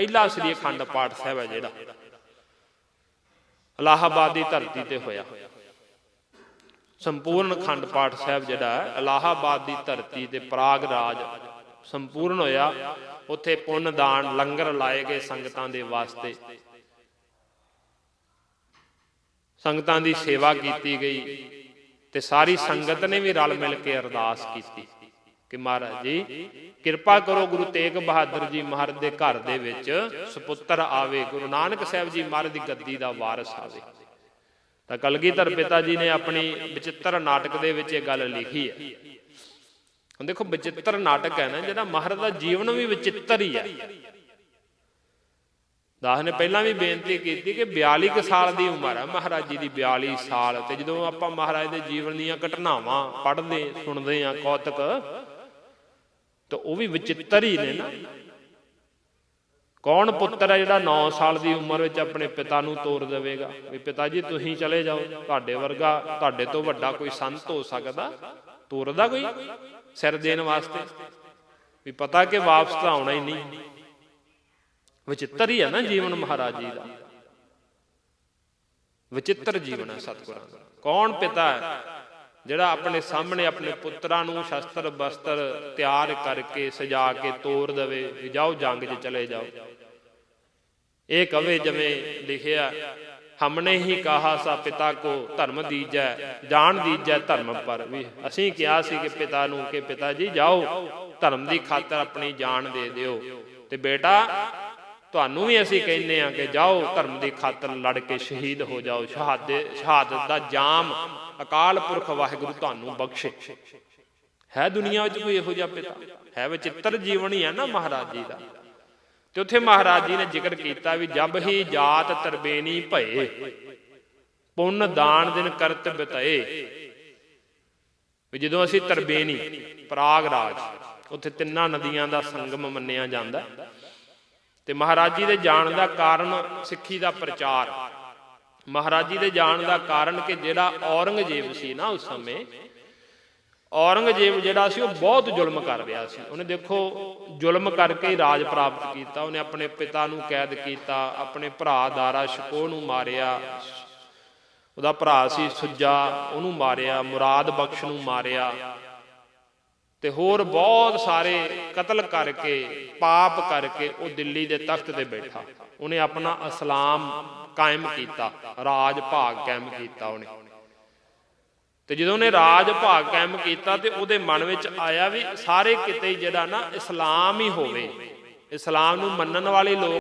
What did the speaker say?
ਪਹਿਲਾ ਸ੍ਰੀ ਅਖੰਡ ਪਾਠ ਸਾਹਿਬ ਹੈ ਜਿਹੜਾ। ਅਲਾਹਾਬਾਦ ਦੀ ਧਰਤੀ ਤੇ ਹੋਇਆ। ਸੰਪੂਰਨ ਅਖੰਡ ਪਾਠ ਸਾਹਿਬ ਜਿਹੜਾ ਹੈ ਇਲਾਹਾਬਾਦ ਦੀ ਧਰਤੀ ਤੇ ਪ੍ਰਾਗ ਰਾਜ ਸੰਪੂਰਨ ਹੋਇਆ। ਉੱਥੇ ਪੁੰਨ ਦਾਨ, ਲੰਗਰ ਲਾਏ ਗਏ ਸੰਗਤਾਂ ਦੇ ਵਾਸਤੇ। ਸੰਗਤਾਂ ਦੀ ਸੇਵਾ ਕੀਤੀ ਗਈ ਤੇ ਸਾਰੀ ਸੰਗਤ ਨੇ ਵੀ ਰਲ ਮਿਲ ਕੇ ਅਰਦਾਸ ਕੀਤੀ। ਕਿ ਮਹਾਰਾਜ ਜੀ, ਕਿਰਪਾ ਕਰੋ ਗੁਰੂ ਤੇਗ ਬਹਾਦਰ ਜੀ ਮਹਾਰਾਜ ਦੇ ਘਰ ਦੇ ਵਿੱਚ ਸੁਪੁੱਤਰ ਆਵੇ, ਗੁਰੂ ਨਾਨਕ ਸਾਹਿਬ ਜੀ ਮਹਾਰਾਜ ਦੀ ਗੱਦੀ ਦਾ ਵਾਰਿਸ ਆਵੇ। ਤਾਂ ਕਲਗੀਧਰ ਪਿਤਾ ਜੀ ਨੇ ਆਪਣੀ ਵਿਚਿੱਤਰ ਨਾਟਕ ਦੇ ਵਿੱਚ ਇਹ ਗੱਲ ਲਿਖੀ ਹੈ। ਹੁਣ ਦੇਖੋ, ਵਿਚਿੱਤਰ ਨਾਟਕ ਹੈ ਨਾ, ਜਿਹੜਾ ਮਹਾਰਾਜ ਦਾ ਜੀਵਨ ਵੀ ਵਿਚਿੱਤਰ ਹੀ ਹੈ। ਦਾਸ ਨੇ ਪਹਿਲਾਂ ਵੀ ਬੇਨਤੀ ਕੀਤੀ ਕਿ 42 ਸਾਲ ਦੀ ਉਮਰ ਹੈ ਮਹਾਰਾਜ ਜੀ ਦੀ 42 ਸਾਲ। ਤੇ ਜਦੋਂ ਆਪਾਂ ਮਹਾਰਾਜ ਦੇ ਜੀਵਨ ਦੀਆਂ ਘਟਨਾਵਾਂ ਪੜ੍ਹਦੇ, ਸੁਣਦੇ ਆ ਕੌਤਕ ਤਾਂ ਉਹ ਵੀ ਵਿਚਿੱਤਰ ਹੀ ਨੇ ਨਾ। ਕੌਣ ਪੁੱਤਰ ਹੈ ਜਿਹੜਾ 9 ਸਾਲ ਦੀ ਉਮਰ ਵਿੱਚ ਆਪਣੇ ਪਿਤਾ ਨੂੰ ਤੋਰ ਦੇਵੇਗਾ? ਵੀ ਪਿਤਾ ਜੀ, ਤੁਸੀਂ ਚਲੇ ਜਾਓ। ਤੁਹਾਡੇ ਵਰਗਾ, ਤੁਹਾਡੇ ਤੋਂ ਵੱਡਾ ਕੋਈ ਸੰਤ ਹੋ ਸਕਦਾ? ਤੋਰਦਾ ਕੋਈ? ਸਿਰ ਦੇਣ ਵਾਸਤੇ? ਵੀ ਪਤਾ ਕਿ ਵਾਪਸ ਤਾਂ ਆਉਣਾ ਹੀ ਨਹੀਂ। ਵਿਚਿੱਤਰ ਹੀ ਹੈ ਨਾ ਜੀਵਨ ਮਹਾਰਾਜ ਜੀ ਦਾ। ਵਿਚਿੱਤਰ ਜੀਵਨ ਹੈ ਸਤਿਗੁਰਾਂ ਦਾ। ਕੌਣ ਪਿਤਾ ਹੈ? ਜਿਹੜਾ ਆਪਣੇ ਸਾਹਮਣੇ ਆਪਣੇ ਪੁੱਤਰਾਂ ਨੂੰ ਸ਼ਸਤਰ ਬਸਤਰ ਤਿਆਰ ਕਰਕੇ ਸਜਾ ਕੇ ਤੋਰ ਦੇਵੇ, ਵੀ ਜਾਓ ਜੰਗ 'ਚ ਚਲੇ ਜਾਓ। ਇਹ ਕਵੇ ਜਿਵੇਂ ਲਿਖਿਆ, ਹਮਨੇ ਹੀ ਕਹਾ ਸਾ ਪਿਤਾ ਕੋ ਧਰਮ ਦੀਜੈ, ਜਾਣ ਦੀਜੈ ਧਰਮ ਪਰ। ਵੀ ਅਸੀਂ ਕਿਹਾ ਸੀ ਕਿ ਪਿਤਾ ਨੂੰ ਕਿ ਪਿਤਾ ਜੀ ਜਾਓ, ਧਰਮ ਦੀ ਖਾਤਰ ਆਪਣੀ ਜਾਨ ਦੇ ਦਿਓ। ਤੇ ਬੇਟਾ ਤੁਹਾਨੂੰ ਵੀ ਅਸੀਂ ਕਹਿੰਦੇ ਆ ਕਿ ਜਾਓ, ਧਰਮ ਦੀ ਖਾਤਰ ਲੜ ਕੇ ਸ਼ਹੀਦ ਹੋ ਜਾਓ। ਸ਼ਹਾਦੇ ਸ਼ਹਾਦਤ ਦਾ ਜਾਮ ਅਕਾਲ ਪੁਰਖ ਵਾਹਿਗੁਰੂ ਤੁਹਾਨੂੰ ਬਖਸ਼ੇ। ਹੈ ਦੁਨੀਆ ਵਿੱਚ ਕੋਈ ਇਹੋ ਜਿਹਾ ਪਿਤਾ? ਹੈ ਵਿਚਿੱਤਰ ਜੀਵਨ ਹੀ ਹੈ ਨਾ ਮਹਾਰਾਜ ਜੀ ਦਾ। ਤੇ ਉੱਥੇ ਮਹਾਰਾਜ ਜੀ ਨੇ ਜ਼ਿਕਰ ਕੀਤਾ ਵੀ ਜਬ ਹੀ ਜਾਤ ਤਰਬੇਨੀ ਭਏ, ਪੁੰਨ ਦਾਨ ਦਿਨ ਕਰਤ ਬਿਤਏ। ਵੀ ਜਦੋਂ ਅਸੀਂ ਤਰਬੇਨੀ ਪ੍ਰਾਗ ਰਾਜ ਉੱਥੇ ਤਿੰਨਾਂ ਨਦੀਆਂ ਦਾ ਸੰਗਮ ਮੰਨਿਆ ਜਾਂਦਾ। ਤੇ ਮਹਾਰਾਜ ਜੀ ਦੇ ਜਾਣ ਦਾ ਕਾਰਨ ਸਿੱਖੀ ਦਾ ਪ੍ਰਚਾਰ। ਮਹਾਰਾਜ ਜੀ ਦੇ ਜਾਣ ਦਾ ਕਾਰਨ ਕਿ ਜਿਹੜਾ ਔਰੰਗਜ਼ੇਬ ਸੀ ਨਾ ਉਸ ਸਮੇਂ, ਔਰੰਗਜ਼ੇਬ ਜਿਹੜਾ ਸੀ ਉਹ ਬਹੁਤ ਜ਼ੁਲਮ ਕਰ ਰਿਹਾ ਸੀ। ਉਹਨੇ ਦੇਖੋ, ਜ਼ੁਲਮ ਕਰਕੇ ਰਾਜ ਪ੍ਰਾਪਤ ਕੀਤਾ। ਉਹਨੇ ਆਪਣੇ ਪਿਤਾ ਨੂੰ ਕੈਦ ਕੀਤਾ, ਆਪਣੇ ਭਰਾ ਦਾਰਾ ਸ਼ਕੋ ਨੂੰ ਮਾਰਿਆ, ਉਹਦਾ ਭਰਾ ਸੀ ਸੁੱਜਾ, ਉਹਨੂੰ ਮਾਰਿਆ, ਮੁਰਾਦ ਬਖਸ਼ ਨੂੰ ਮਾਰਿਆ। ਤੇ ਹੋਰ ਬਹੁਤ ਸਾਰੇ ਕਤਲ ਕਰਕੇ, ਪਾਪ ਕਰਕੇ ਉਹ ਦਿੱਲੀ ਦੇ ਤਖਤ ਤੇ ਬੈਠਾ। ਉਹਨੇ ਆਪਣਾ ਇਸਲਾਮ ਕਾਇਮ ਕੀਤਾ, ਰਾਜ ਭਾਗ ਕਾਇਮ ਕੀਤਾ ਉਹਨੇ। ਤੇ ਜਦੋਂ ਉਹਨੇ ਰਾਜ ਭਾਗ ਕਾਇਮ ਕੀਤਾ ਤੇ ਉਹਦੇ ਮਨ ਵਿੱਚ ਆਇਆ ਵੀ ਸਾਰੇ ਕਿਤੇ ਜਿਹੜਾ ਨਾ ਇਸਲਾਮ ਹੀ ਹੋਵੇ, ਇਸਲਾਮ ਨੂੰ ਮੰਨਣ ਵਾਲੇ ਲੋਕ